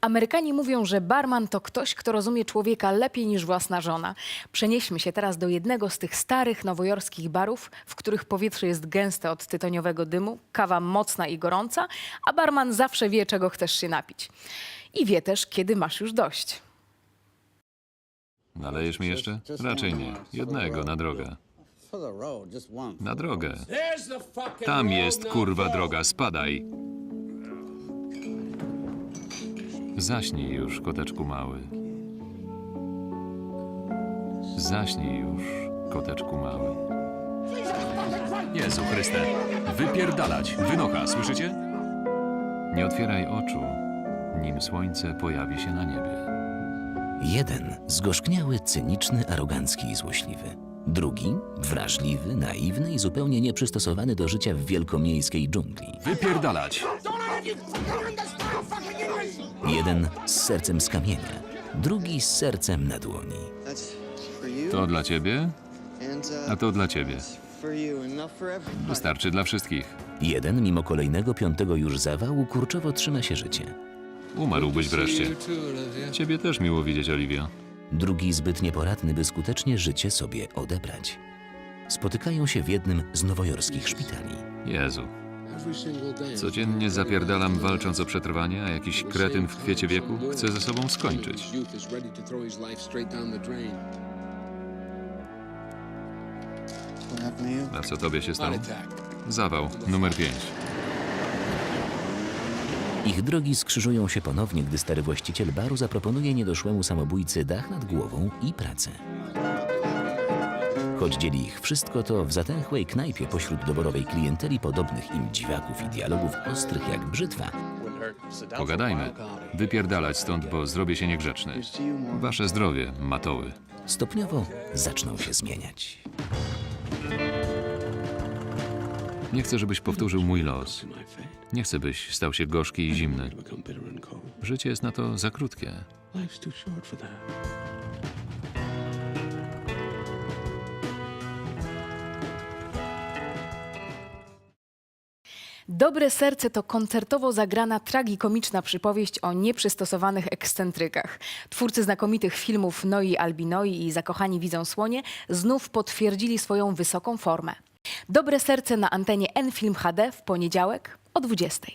Amerykanie mówią, że barman to ktoś, kto rozumie człowieka lepiej niż własna żona. Przenieśmy się teraz do jednego z tych starych nowojorskich barów, w których powietrze jest gęste od tytoniowego dymu, kawa mocna i gorąca, a barman zawsze wie, czego chcesz się napić. I wie też, kiedy masz już dość. Nalejesz mi jeszcze? Raczej nie. Jednego na drogę. Na drogę. Tam jest kurwa droga, spadaj. Zaśnij już, koteczku mały. Zaśnij już, koteczku mały. Jezu Chryste. Wypierdalać. Wynocha, słyszycie? Nie otwieraj oczu, nim słońce pojawi się na niebie. Jeden zgorzkniały, cyniczny, arogancki i złośliwy. Drugi wrażliwy, naiwny i zupełnie nieprzystosowany do życia w wielkomiejskiej dżungli. Wypierdalać. Jeden z sercem z kamienia, drugi z sercem na dłoni. To dla ciebie, a to dla ciebie. Wystarczy dla wszystkich. Jeden, mimo kolejnego piątego już zawału, kurczowo trzyma się życia. Umarłbyś wreszcie. Ciebie też miło widzieć, Oliwia. Drugi zbyt nieporadny, by skutecznie życie sobie odebrać. Spotykają się w jednym z nowojorskich szpitali. Jezu. Codziennie zapierdalam walcząc o przetrwanie, a jakiś kretyn w kwiecie wieku chce ze sobą skończyć. A co tobie się stało? Zawał, numer 5. Ich drogi skrzyżują się ponownie, gdy stary właściciel baru zaproponuje niedoszłemu samobójcy dach nad głową i pracę. Choć dzieli ich wszystko, to w zatęchłej knajpie pośród doborowej klienteli podobnych im dziwaków i dialogów ostrych jak brzytwa, Pogadajmy. Wypierdalać stąd, bo zrobię się niegrzeczny. Wasze zdrowie, matoły. stopniowo zaczną się zmieniać. Nie chcę, żebyś powtórzył mój los. Nie chcę, byś stał się gorzki i zimny. Życie jest na to za krótkie. Dobre serce to koncertowo zagrana tragikomiczna przypowieść o nieprzystosowanych ekscentrykach. Twórcy znakomitych filmów Noi Albinoi i Zakochani widzą słonie znów potwierdzili swoją wysoką formę. Dobre serce na antenie N-Film HD w poniedziałek o 20.